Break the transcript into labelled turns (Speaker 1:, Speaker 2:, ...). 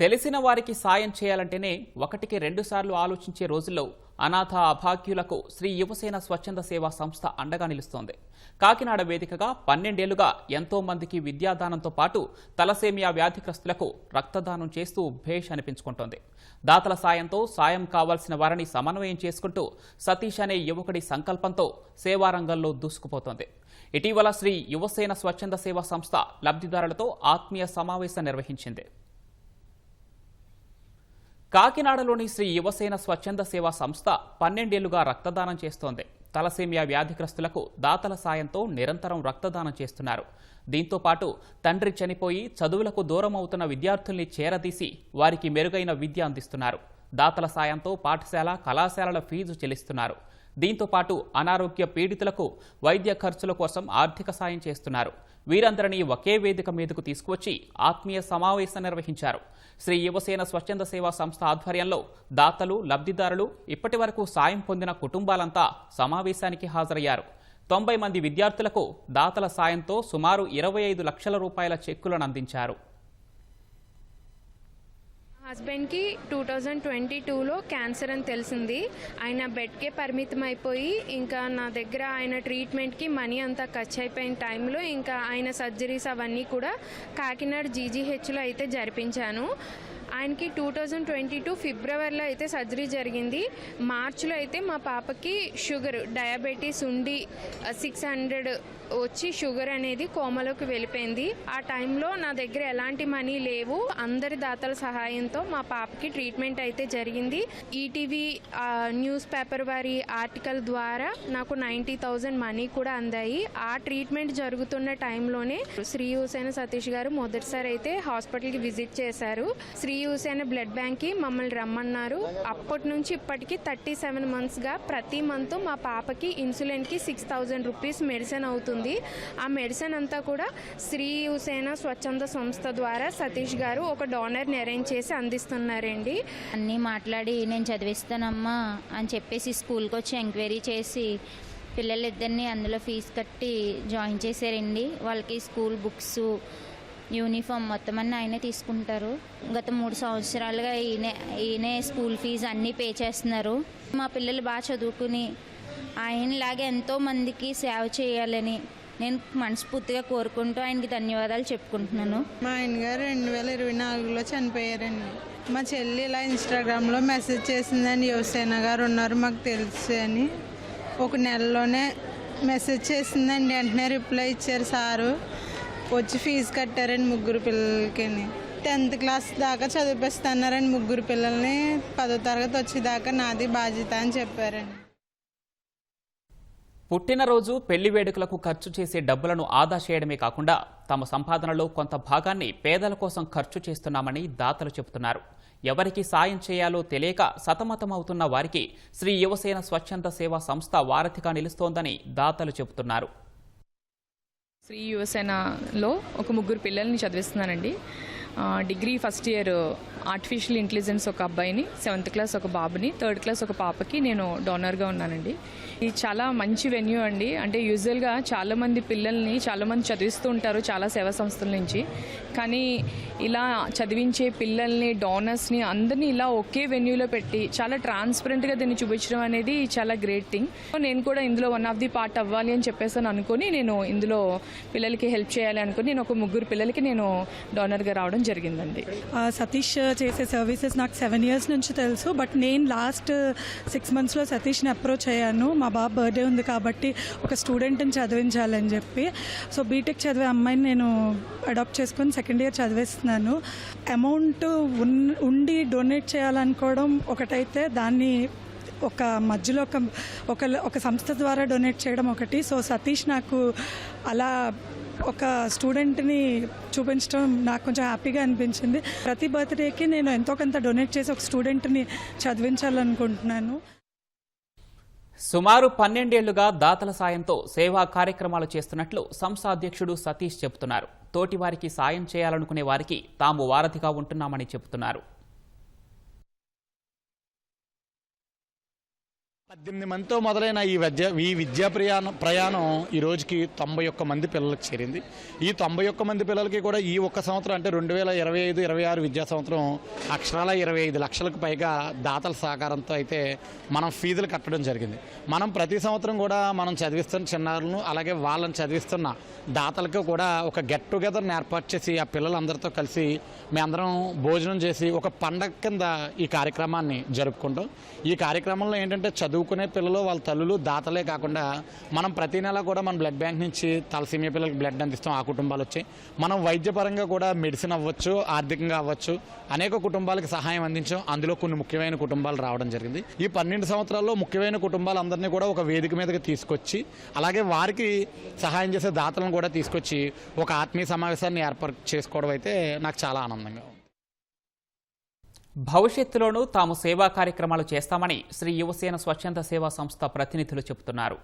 Speaker 1: తెలిసిన వారికి సాయం చేయాలంటేనే ఒకటికి రెండుసార్లు ఆలోచించే రోజుల్లో అనాథ అభాగ్యులకు శ్రీ యువసేన స్వచ్ఛంద సేవా సంస్థ అండగా నిలుస్తోంది. కాకినాడ వేదికగా పన్నెండేళ్ళుగా ఎంతో మందికి విద్యాదానంతో పాటు తలసేమియా వ్యాధిగ్రస్తులకు రక్తదానం చేస్తూ భేష్ అనిపించుకుంటోంది. దాతల సాయంతో సాయం కావాల్సిన వారిని సమన్వయం చేసుకుంటూ సతీష్ అనే యువకుడి సంకల్పంతో సేవారంగంలో దూసుకుపోతోంది. ఇటీవల శ్రీ యువసేన స్వచ్ఛంద సేవా సంస్థ లబ్ధిదారులతో ఆత్మీయ సమావేశం నిర్వహించింది. కాకినాడలోని శ్రీ యువసేన స్వచ్ఛంద సేవా సంస్థ పన్నెండేళ్ళుగా రక్తదానం చేస్తోంది. తలసేమియా వ్యాధిగ్రస్తులకు దాతల సాయంతో నిరంతరం రక్తదానం చేస్తున్నారు. దీంతో పాటు తండ్రి చనిపోయి చదువులకు దూరం అవుతున్న విద్యార్థుల్ని చేరదీసి వారికి మెరుగైన విద్య అందిస్తున్నారు. దాతల సాయంతో పాఠశాల కళాశాలల ఫీజు చెల్లిస్తున్నారు. దీంతో పాటు అనారోగ్య పీడితులకు వైద్య ఖర్చుల కోసం ఆర్థిక సాయం చేస్తున్నారు. వీరందరినీ ఒకే వేదిక మీదకు తీసుకువచ్చి ఆత్మీయ సమావేశం నిర్వహించారు. శ్రీ యువసేన స్వచ్ఛంద సేవా సంస్థ ఆధ్వర్యంలో దాతలు లబ్ధిదారులు ఇప్పటి వరకు సాయం పొందిన కుటుంబాలంతా సమావేశానికి హాజరయ్యారు. తొంభై మంది విద్యార్థులకు దాతల సాయంతో సుమారు ఇరవై ఐదు లక్షల రూపాయల చెక్కులను అందించారు.
Speaker 2: హస్బెండ్కి టూ థౌజండ్ ట్వంటీ టూలో క్యాన్సర్ అని తెలిసింది. ఆయన బెడ్కే పరిమితం అయిపోయి ఇంకా నా దగ్గర ఆయన ట్రీట్మెంట్కి మనీ అంతా ఖర్చు అయిపోయిన టైంలో ఇంకా ఆయన సర్జరీస్ అవన్నీ కూడా కాకినాడ జీజీహెచ్లో అయితే జరిపించాను. ఆయనకి టూ థౌజండ్ ట్వంటీ టూ ఫిబ్రవరిలో అయితే సర్జరీ జరిగింది. మార్చిలో అయితే మా పాపకి షుగర్ డయాబెటీస్ ఉండి సిక్స్ హండ్రెడ్ వచ్చి షుగర్ అనేది కోమలోకి వెళ్ళిపోయింది. ఆ టైంలో నా దగ్గర ఎలాంటి మనీ లేవు. అందరి దాతల సహాయంతో మా పాపకి ట్రీట్మెంట్ అయితే జరిగింది. ఈటీవీ న్యూస్ పేపర్ వారి ఆర్టికల్ ద్వారా నాకు నైంటీ థౌజండ్ మనీ కూడా అందాయి. ఆ ట్రీట్మెంట్ జరుగుతున్న టైంలోనే శ్రీ హుసేన సతీష్ గారు మొదటిసారి అయితే హాస్పిటల్కి విజిట్ చేశారు. శ్రీ హుసేన బ్లడ్ బ్యాంక్కి మమ్మల్ని రమ్మన్నారు. అప్పటి నుంచి ఇప్పటికీ థర్టీ సెవెన్ మంత్స్గా ప్రతి మంత్ మా పాపకి ఇన్సులిన్కి సిక్స్ థౌజండ్ రూపీస్ మెడిసిన్ అవుతుంది. ఆ మెడిసిన్ అంతా కూడా శ్రీ హుసేన స్వచ్ఛంద సంస్థ ద్వారా సతీష్ గారు ఒక డోనర్ని అరేంజ్ చేసి అందిస్తున్నారండి.
Speaker 3: అన్నీ మాట్లాడి నేను చదివిస్తానమ్మా అని చెప్పేసి స్కూల్కి వచ్చి ఎంక్వైరీ చేసి పిల్లలిద్దరిని అందులో ఫీజు కట్టి జాయిన్ చేశారండి. వాళ్ళకి స్కూల్ బుక్స్ యూనిఫామ్ మొత్తం అన్నీ ఆయనే తీసుకుంటారు. గత మూడు సంవత్సరాలుగా ఈయనే ఈయనే స్కూల్ ఫీజు అన్నీ పే చేస్తున్నారు. మా పిల్లలు బాగా చదువుకుని ఆయనలాగే ఎంతో మందికి సేవ చేయాలని నేను మనస్ఫూర్తిగా కోరుకుంటూ ఆయనకి ధన్యవాదాలు చెప్పుకుంటున్నాను.
Speaker 4: మా ఆయన గారు రెండు వేల ఇరవై నాలుగులో చనిపోయారండి. మా చెల్లి ఇలా ఇన్స్టాగ్రామ్లో మెసేజ్ చేసిందని యువసేన గారు ఉన్నారు మాకు తెలుసు అని. ఒక నెలలోనే మెసేజ్ చేసిందండి వెంటనే రిప్లై ఇచ్చారు సారు. వచ్చి ఫీజు కట్టారండి ముగ్గురు పిల్లలకి టెన్త్ క్లాస్ దాకా చదివిపిస్తున్నారండి ముగ్గురు పిల్లల్ని. పదో తరగతి వచ్చేదాకా నాది బాధ్యత అని చెప్పారండి.
Speaker 1: పుట్టినరోజు పెళ్ళి వేడుకలకు ఖర్చు చేసే డబ్బులను ఆదా చేయడమే కాకుండా తమ సంపాదనలో కొంత భాగాన్ని పేదల కోసం ఖర్చు చేస్తున్నామని దాతలు చెబుతున్నారు. ఎవరికి సాయం చేయాలో తెలియక సతమతమవుతున్న వారికి శ్రీ యువసేన స్వచ్ఛంద సేవా సంస్థ వారధిగా నిలుస్తోందని దాతలు చెబుతున్నారు.
Speaker 5: శ్రీ యువసేనలో ఒక ముగ్గురు పిల్లల్ని చదివిస్తున్నానండి. Degree first year artificial intelligence ఒక అబ్బాయిని సెవెంత్ క్లాస్ ఒక బాబుని థర్డ్ క్లాస్ ఒక పాపకి నేను డోనర్గా ఉన్నానండి. ఇది చాలా మంచి వెన్యూ అండి. అంటే యూజువల్గా చాలామంది పిల్లల్ని చాలామంది చదివిస్తూ ఉంటారు చాలా సేవా సంస్థల నుంచి. కానీ ఇలా చదివించే పిల్లల్ని డోనర్స్ని అందరినీ ఇలా ఒకే వెన్యూలో పెట్టి చాలా ట్రాన్స్పరెంట్గా దీన్ని చూపించడం అనేది చాలా గ్రేట్ థింగ్ నేను కూడా ఇందులో వన్ ఆఫ్ ది పార్ట్ అవ్వాలి అని చెప్పేసి అనుకుని నేను ఇందులో పిల్లలకి హెల్ప్ చేయాలి అనుకుని నేను ఒక ముగ్గురు పిల్లలకి నేను డోనర్గా రావడం జరిగిందండి.
Speaker 6: సతీష్ చేసే సర్వీసెస్ నాకు సెవెన్ ఇయర్స్ నుంచి తెలుసు బట్ నేను లాస్ట్ సిక్స్ మంత్స్లో సతీష్ని అప్రోచ్ అయ్యాను. మా బాబు బర్త్డే ఉంది కాబట్టి ఒక స్టూడెంట్ని చదివించాలని చెప్పి. సో బీటెక్ చదివే అమ్మాయిని నేను అడాప్ట్ చేసుకొని సెకండ్ ఇయర్ చదివేస్తున్నాను. అమౌంట్ ఉన్- ఉండి డొనేట్ చేయాలనుకోవడం ఒకటైతే దాన్ని ఒక మధ్యలో ఒక ఒక సంస్థ ద్వారా డొనేట్ చేయడం ఒకటి. సో సతీష్ నాకు అలా ఒక స్టూడెంట్ని చూపించడం నాకు కొంచెం హ్యాపీగా అనిపించింది. ప్రతి బర్త్డేకి నేను ఎంతో కొంత డొనేట్ చేసి ఒక స్టూడెంట్ని చదివించాలనుకుంటున్నాను.
Speaker 1: సుమారు పన్నెండేళ్ళుగా దాతల సాయంతో సేవా కార్యక్రమాలు చేస్తున్నట్లు సంస్థ అధ్యక్షుడు సతీష్ చెబుతున్నారు. తోటి వారికి సాయం చేయాలనుకునే వారికి తాము వారధిగా ఉంటున్నామని చెబుతున్నారు.
Speaker 7: పద్దెనిమిది మందితో మొదలైన ఈ విద్య ఈ విద్యా ప్రయాణం ప్రయాణం ఈ రోజుకి తొంభై ఒక్క మంది పిల్లలకు చేరింది. ఈ తొంభై ఒక్క మంది పిల్లలకి కూడా ఈ ఒక్క సంవత్సరం అంటే రెండు వేల ఇరవై ఐదు ఇరవై ఆరు విద్యా సంవత్సరం అక్షరాల ఇరవై ఐదు లక్షలకు పైగా దాతల సహకారంతో అయితే మనం ఫీజులు కట్టడం జరిగింది. మనం ప్రతి సంవత్సరం కూడా మనం చదివిస్తున్న చిన్నారులను అలాగే వాళ్ళని చదివిస్తున్న దాతలకు కూడా ఒక గెట్ టుగెదర్ని ఏర్పాటు చేసి ఆ పిల్లలందరితో కలిసి మేమందరం భోజనం చేసి ఒక పండగ కింద ఈ కార్యక్రమాన్ని జరుపుకుంటాం. ఈ కార్యక్రమంలో ఏంటంటే చదువు చదువుకునే పిల్లలు వాళ్ళ తల్లులు దాతలే కాకుండా మనం ప్రతి నెల కూడా మన బ్లడ్ బ్యాంక్ నుంచి తలసీమియా పిల్లలకి బ్లడ్ అందిస్తాం. ఆ కుటుంబాలు వచ్చి మనం వైద్యపరంగా కూడా మెడిసిన్ అవ్వచ్చు ఆర్థికంగా అవ్వచ్చు అనేక కుటుంబాలకు సహాయం అందించాం. అందులో కొన్ని ముఖ్యమైన కుటుంబాలు రావడం జరిగింది. ఈ పన్నెండు సంవత్సరాల్లో ముఖ్యమైన కుటుంబాలందరినీ కూడా ఒక వేదిక మీదకి తీసుకొచ్చి అలాగే వారికి సహాయం చేసే దాతలను కూడా తీసుకొచ్చి ఒక ఆత్మీయ సమావేశాన్ని ఏర్పాటు చేసుకోవడం అయితే నాకు చాలా ఆనందంగా ఉంది.
Speaker 1: భవిష్యత్తులోనూ తాము సేవా కార్యక్రమాలు చేస్తామని శ్రీ యువసేన స్వచ్ఛంద సేవా సంస్థ ప్రతినిధులు చెబుతున్నారు.